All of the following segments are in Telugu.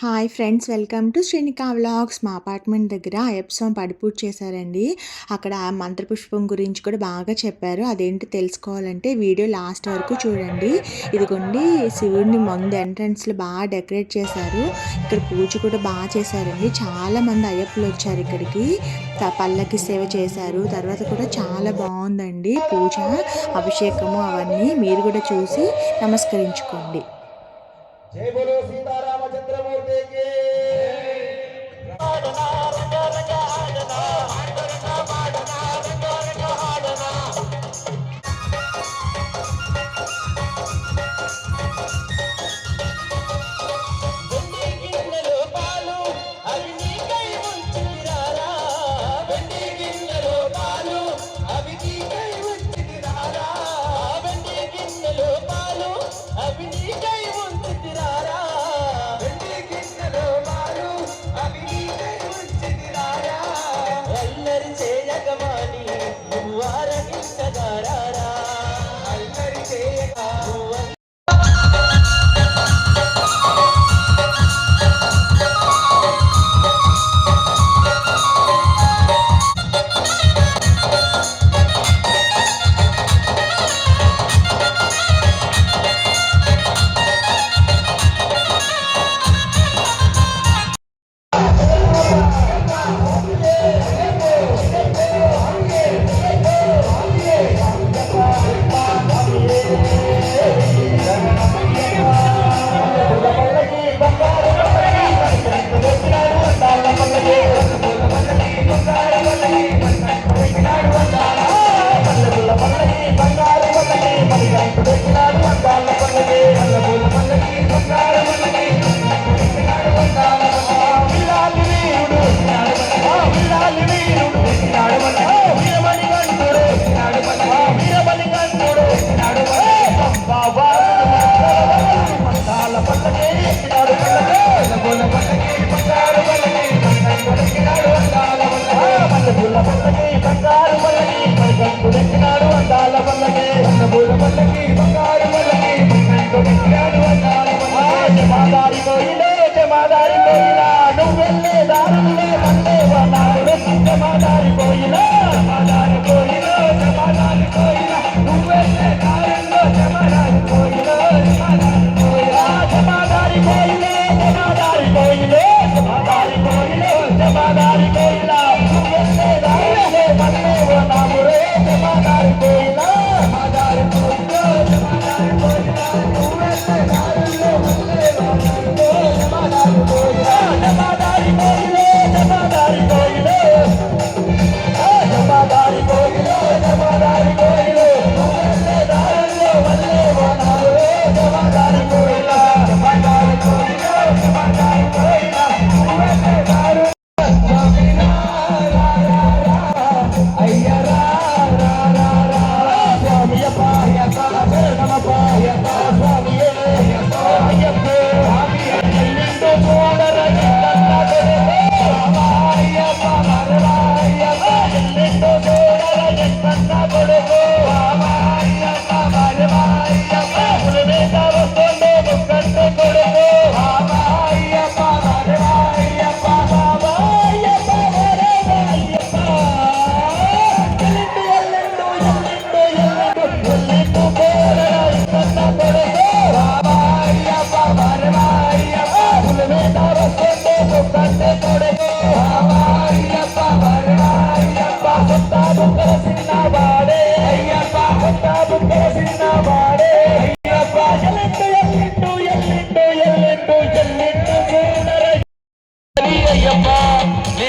Hi friends welcome to Srinika vlogs. మా అపార్ట్మెంట్ దగ్గర ఎపిసోడ్ స్వామి చేశారండి. అక్కడ మంత్రపుష్పం గురించి కూడా బాగా చెప్పారు. అదేంటి తెలుసుకోవాలంటే వీడియో లాస్ట్ వరకు చూడండి. ఇదిగోండి శివుడిని ముందు ఎంట్రన్స్లో బాగా డెకరేట్ చేశారు. ఇక్కడ పూజ కూడా బాగా చేశారండి. చాలామంది అయ్యప్పలు వచ్చారు ఇక్కడికి. పళ్ళకి సేవ చేశారు. తర్వాత కూడా చాలా బాగుందండి పూజ అభిషేకము అవన్నీ మీరు కూడా చూసి నమస్కరించుకోండి. జై బోలో సీతారామ Chandramurti ki. Hey.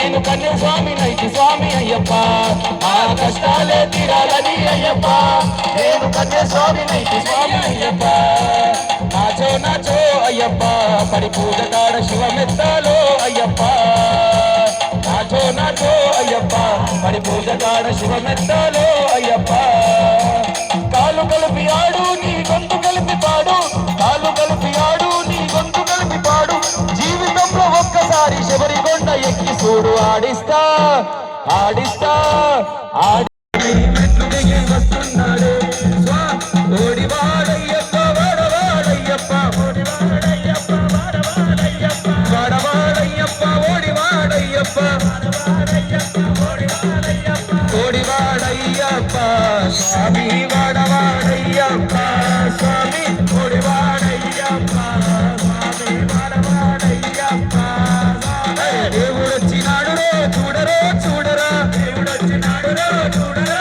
నేను కన్య స్వామి నైతి స్వామి అయ్యప్ప. ఆ కష్టాలే తీరాలని అయ్యప్ప. నేను కన్య స్వామి నైతి స్వామి అయ్యప్ప. నాచో నాచో అయ్యప్ప. పడి పూజ కాడ శివమెత్తాలో అయ్యప్ప. నాచో నాచో అయ్యప్ప. పడి పూజ కాడ శివమెత్తాలో అయ్యప్ప. కాలు కలిపి ఆడు నీ చూడు ఆడిస్తా ఆడిస్తా ఆడి మెట్లు దిగి వస్తున్నాడు స్వా ఓడివాడయ్యప్ప వాడవాడయ్యప్ప ఓడివాడయ్యప్ప వాడవాడయ్యప్ప స్వా వాడవాడయ్యప్ప కోడివాడయ్యప్ప స్వామి వాడవాడయ్యప్ప స్వామి కోడివాడయ్యప్ప చూడరో చూడరా. దేవుడు చూడరా చూడరా.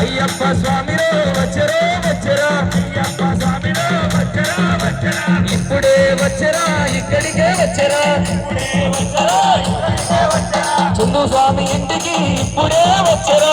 అయ్యప్ప స్వామిరో వచ్చరో వచ్చరా. అయ్యప్ప స్వామిరో వచ్చరా వచ్చరా. ఇప్పుడే వచ్చరా ఇక్కడికే వచ్చరా. ఇప్పుడే వచ్చరా ఇక్కడికే వచ్చరా. చందు స్వామి ఇంటికి ఇప్పుడే వచ్చరా.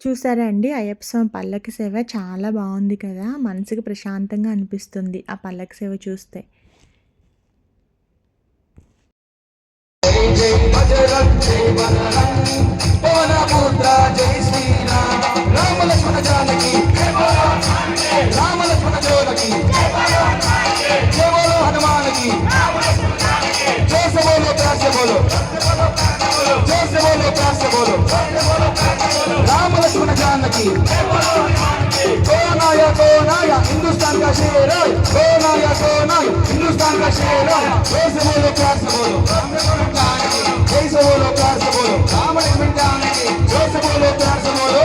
చూసారా అండి అయ్యప్ప స్వామి పల్లకి సేవ చాలా బాగుంది కదా మనసుకి ప్రశాంతంగా అనిపిస్తుంది ఆ పల్లకి సేవ చూస్తే జై జోలకి హనుమానకి కాస్త బోలు చేసి బోలు కాస్త బోలు రామలక్ష్మణ జానకి. కోనాయ కోనాయ హిందుస్థాన్ కా షేర్. కోనాయ కోనాయ హిందుస్థాన్ కా షేర్. చేసి బోలు కాస్త బోలు చేసి బోలు కాస్త బోలు రామలక్ష్మణ జానకి. చేసి బోలు కాస్త బోలు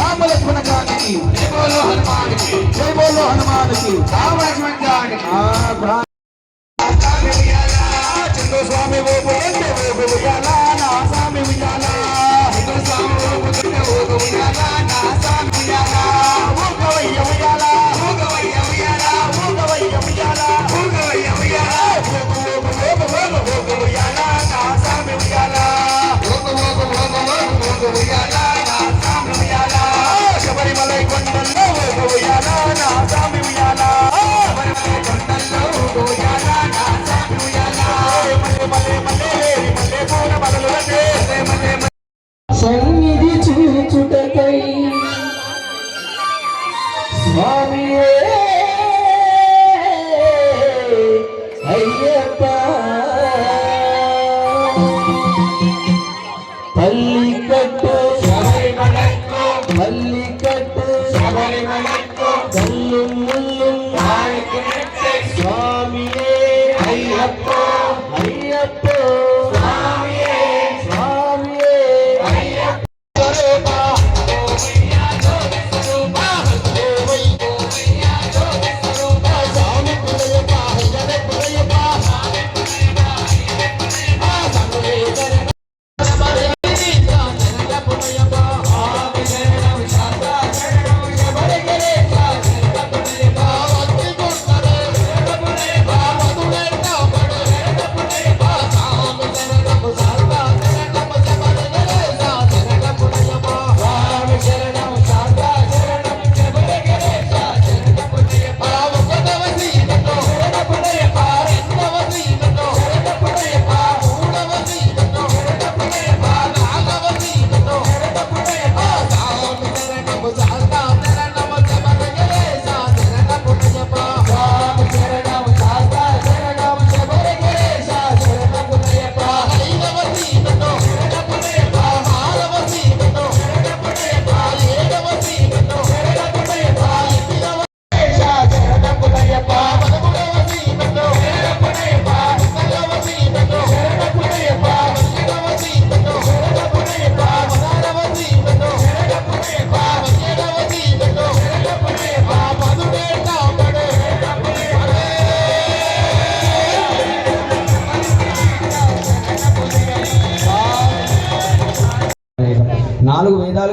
రామలక్ష్మణ జానకి. జై బోలో హనుమాన్ జై బోలో హనుమాన్ రామలక్ష్మణ జానకి.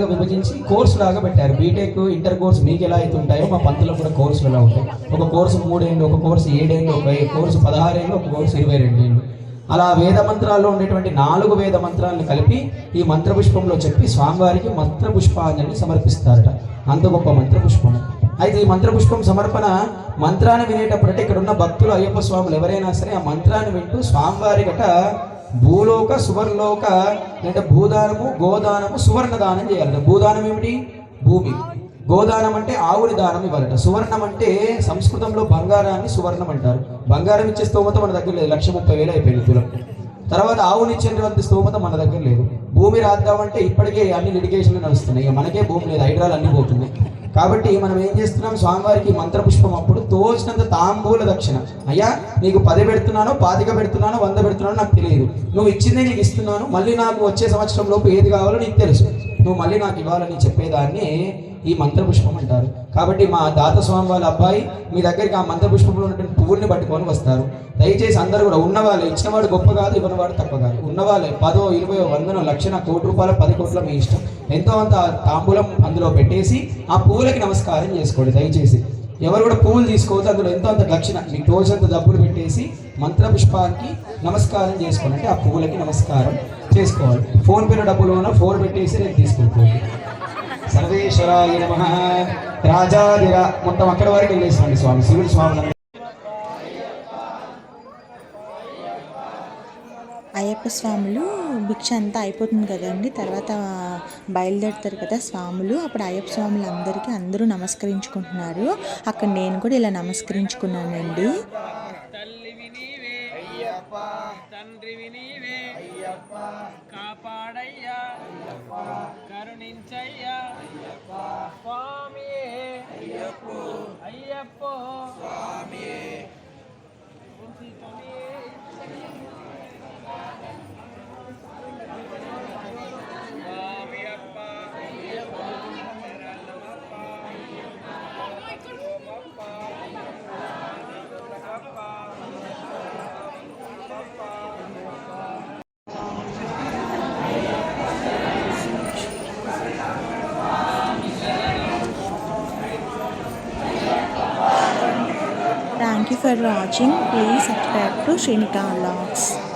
నాలుగు విభజించి కోర్సు లాగా పెట్టారు. బీటెక్ ఇంటర్ కోర్స్ మీకు ఎలా అయితే ఉంటాయో మా పంతులో కూడా కోర్సులు ఎలా ఉంటాయి. ఒక కోర్సు మూడేళ్ళు ఒక కోర్సు ఏడేళ్ళు ఒక కోర్సు పదహారేళ్ళు ఒక కోర్సు ఇరవై రెండేళ్ళు అలా వేద మంత్రాల్లో ఉండేటువంటి నాలుగు వేద మంత్రాలను కలిపి ఈ మంత్రపుష్పంలో చెప్పి స్వామివారికి మంత్రపుష్పాంజలిని సమర్పిస్తారట. అంత గొప్ప మంత్రపుష్పం అయితే ఈ మంత్రపుష్పం సమర్పణ మంత్రాన్ని వినేటప్పుడంటే ఇక్కడ ఉన్న భక్తులు అయ్యప్ప స్వాములు ఎవరైనా సరే ఆ మంత్రాన్ని వింటూ స్వామివారి గట భూలోక సువర్లోక అంటే భూదానము గోదానము సువర్ణ దానం చేయాలట. భూదానం ఏమిటి? భూమి. గోదానం అంటే ఆవుని దానం ఇవ్వాలట. సువర్ణం అంటే సంస్కృతంలో బంగారాన్ని సువర్ణం అంటారు. బంగారం ఇచ్చే స్తోమత మన దగ్గర లేదు. లక్ష ముప్పై వేలు అయిపోయింది తులం. తర్వాత ఆవునిచ్చేటువంటి స్తోమత మన దగ్గర లేదు. భూమి రాద్దామంటే ఇప్పటికే అన్ని లిటిగేషన్లు నడుస్తున్నాయి. ఇక మనకే భూమి లేదు. హైడ్రాలు అన్ని పోతున్నాయి. కాబట్టి మనం ఏం చేస్తున్నాం? స్వామివారికి మంత్రపుష్పం అప్పుడు తోచినంత తాంబూల దక్షిణ. అయ్యా నీకు పది పెడుతున్నానో పాతిక పెడుతున్నానో వంద పెడుతున్నానో నాకు తెలియదు. నువ్వు ఇచ్చిందే నీకు ఇస్తున్నాను మళ్ళీ నాకు వచ్చే సంవత్సరం లోపు ఏది కావాలో నీకు తెలుసు. నువ్వు మళ్ళీ నాకు ఇవ్వాలని చెప్పేదాన్ని ఈ మంత్రపుష్పం అంటారు. కాబట్టి మా దాత స్వామి వాళ్ళ అబ్బాయి మీ దగ్గరికి ఆ మంత్రపుష్పంలో ఉన్నటువంటి పువ్వుల్ని పట్టుకొని వస్తారు. దయచేసి అందరూ కూడా ఉన్నవాళ్ళే ఇచ్చినవాడు గొప్ప కాదు ఇవ్వనివాడు తక్కువ కాదు. ఉన్నవాళ్ళే పదో ఇరవై వందనో లక్షణ కోటి రూపాయల పది కోట్ల మీ ఇష్టం. ఎంతో అంత తాంబూలం అందులో పెట్టేసి ఆ పువ్వులకి నమస్కారం చేసుకోండి దయచేసి. ఎవరు కూడా పువ్వులు తీసుకోవద్దు అందులో ఎంతో అంత దక్షిణ మీ తోచంత డబ్బులు పెట్టేసి మంత్రపుష్పానికి నమస్కారం చేసుకోండి. అంటే ఆ పువ్వులకి నమస్కారం చేసుకోవాలి. ఫోన్ పేలో డబ్బులు ఉన్నా ఫోన్ పెట్టేసి నేను తీసుకుంటుంది సర్వేశ్వరాయ నమ. రాజాదిరా. మొత్తం అక్కడి వరకు వెళ్ళేసండి స్వామి. శివుడి స్వామి అయ్యప్ప స్వాములు భిక్ష అంతా అయిపోతుంది కదండి. తర్వాత బయలుదేరుతారు కదా స్వాములు. అప్పుడు అయ్యప్ప స్వాములు అందరికీ అందరూ నమస్కరించుకుంటున్నారు. అక్కడ నేను కూడా ఇలా నమస్కరించుకున్నానండి. కాపాడయ్యా కరుణించయ్యా స్వామియే అయ్యప్పో స్వామి are watching. Please subscribe to Shrinika Vlogs.